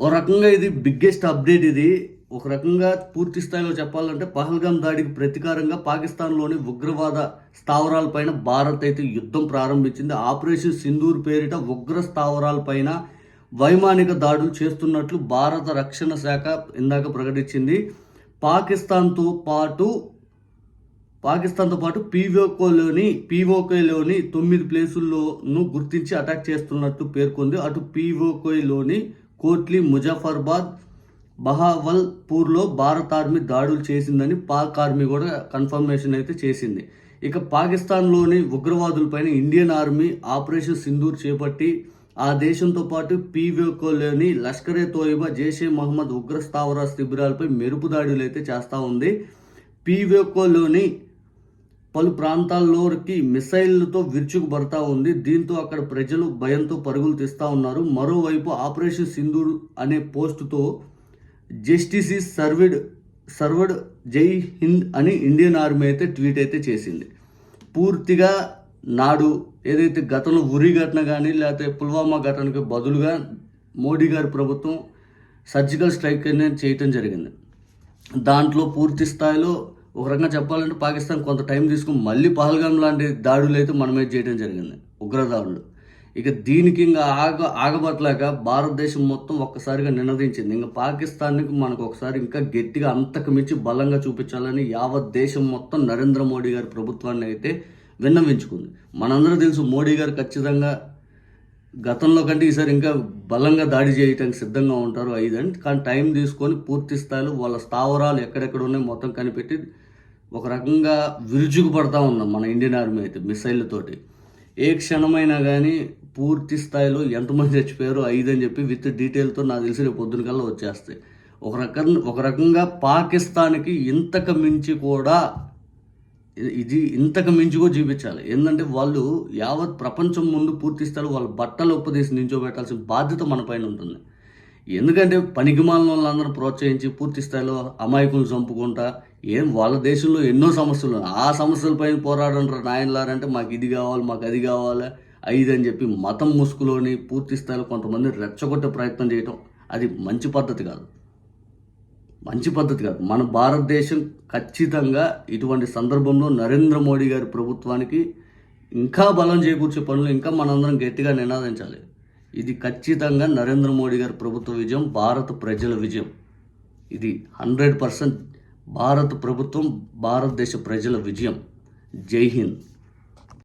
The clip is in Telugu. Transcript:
ఓ రకంగా ఇది బిగ్గెస్ట్ అప్డేట్ ఇది. ఒక రకంగా పూర్తి స్థాయిలో చెప్పాలంటే పహల్గాం దాడికి ప్రతీకారంగా పాకిస్తాన్లోని ఉగ్రవాద స్థావరాలపైన భారత్ అయితే యుద్ధం ప్రారంభించింది. ఆపరేషన్ సింధూర్ పేరిట ఉగ్ర స్థావరాలపైన వైమానిక దాడులు చేస్తున్నట్లు భారత రక్షణ శాఖ ఇందాక ప్రకటించింది. పాకిస్తాన్తో పాటు పాకిస్తాన్తో పాటు పీవోకోలోని పీవోకేలోని తొమ్మిది ప్లేసుల్లోనూ గుర్తించి అటాక్ చేస్తున్నట్టు పేర్కొంది. అటు పీవోకోలోని కోట్లీ ముజఫర్బాద్ బహావల్పూర్లో భారత ఆర్మీ దాడులు చేసిందని పాక్ ఆర్మీ కూడా కన్ఫర్మేషన్ అయితే చేసింది. ఇక పాకిస్తాన్లోని ఉగ్రవాదులపైన ఇండియన్ ఆర్మీ ఆపరేషన్ సింధూర్ చేపట్టి ఆ దేశంతో పాటు పీవోకోలోని లష్కరే తోయిబా జైషే మహమ్మద్ ఉగ్ర స్థావర శిబిరాలపై మెరుపు దాడులు అయితే చేస్తూ ఉంది. పీవోకోలోని పలు ప్రాంతాల్లోకి మిసైళ్ళతో విరుచుకుపడతా ఉంది. దీంతో అక్కడ ప్రజలు భయంతో పరుగులు తీస్తూ ఉన్నారు. మరోవైపు ఆపరేషన్ సింధూర్ అనే పోస్టుతో జస్టిస్ ఈజ్ సర్విడ్ సర్వర్డ్ జై హింద్ అని ఇండియన్ ఆర్మీ అయితే ట్వీట్ అయితే చేసింది. పూర్తిగా నాడు ఏదైతే గతంలో ఉరి ఘటన కానీ లేకపోతే పుల్వామా ఘటనకు బదులుగా మోడీ గారి ప్రభుత్వం సర్జికల్ స్ట్రైక్ అనేది చేయటం జరిగింది. దాంట్లో పూర్తి స్థాయిలో ఒక రకంగా చెప్పాలంటే పాకిస్తాన్ కొంత టైం తీసుకుని మళ్ళీ పహల్గాం లాంటి దాడులు అయితే మన మీద చేయడం జరిగింది ఉగ్రదాడులు. ఇక దీనికి ఇంకా ఆగ ఆగబట్లేక భారతదేశం మొత్తం ఒక్కసారిగా నినదించింది. ఇంకా పాకిస్తాన్కి మనకు ఒకసారి ఇంకా గట్టిగా అంతకు మించి బలంగా చూపించాలని యావత్ దేశం మొత్తం నరేంద్ర మోడీ గారి ప్రభుత్వాన్ని అయితే విన్నవించుకుంది. మనందరూ తెలుసు మోడీ గారు ఖచ్చితంగా గతంలో కంటే ఈసారి ఇంకా బలంగా దాడి చేయడానికి సిద్ధంగా ఉంటారు ఐదని కానీ టైం తీసుకొని పూర్తి స్థాయిలో వాళ్ళ స్థావరాలు ఎక్కడెక్కడ ఉన్నాయి మొత్తం కనిపెట్టి ఒక రకంగా విరుచుకుపడతా ఉన్నాం మన ఇండియన్ ఆర్మీ అయితే మిసైళ్ళతోటి. ఏ క్షణమైనా కానీ పూర్తి స్థాయిలో ఎంతమంది చచ్చిపోయారో ఐదు అని చెప్పి విత్ డీటెయిల్తో నాకు తెలిసి రేపు పొద్దున కల్లా వచ్చేస్తాయి. ఒక రకం ఒక రకంగా పాకిస్తాన్కి ఇంతకు మించి కూడా ఇది ఇంతకు మించి కూడా చూపించాలి. ఏంటంటే వాళ్ళు యావత్ ప్రపంచం ముందు పూర్తి స్థాయిలో వాళ్ళ బట్టలు ఉపదేశం నించోబెట్టాల్సిన బాధ్యత మన పైన ఉంటుంది. ఎందుకంటే పనికిమాలిన వాళ్ళందరూ ప్రోత్సహించి పూర్తి స్థాయిలో అమాయకులు చంపుకుంటా ఏం వాళ్ళ దేశంలో ఎన్నో సమస్యలు ఉన్నాయి. ఆ సమస్యలపైన పోరాడంటారు నాయనలారంటే మాకు ఇది కావాలి మాకు అది కావాలి ఐదు అని చెప్పి మతం ముసుగులోని పూర్తి స్థాయిలో కొంతమంది రెచ్చగొట్టే ప్రయత్నం చేయటం అది మంచి పద్ధతి కాదు. మంచి పద్ధతి కాదు. మన భారతదేశం ఖచ్చితంగా ఇటువంటి సందర్భంలో నరేంద్ర మోడీ గారి ప్రభుత్వానికి ఇంకా బలం చేకూర్చే పనులు ఇంకా మనందరం గట్టిగా నినాదించాలి. ఇది ఖచ్చితంగా నరేంద్ర మోడీ గారి ప్రభుత్వ విజయం భారత ప్రజల విజయం. ఇది హండ్రెడ్ పర్సెంట్ భారత ప్రభుత్వం భారతదేశ ప్రజల విజయం. జై హింద్.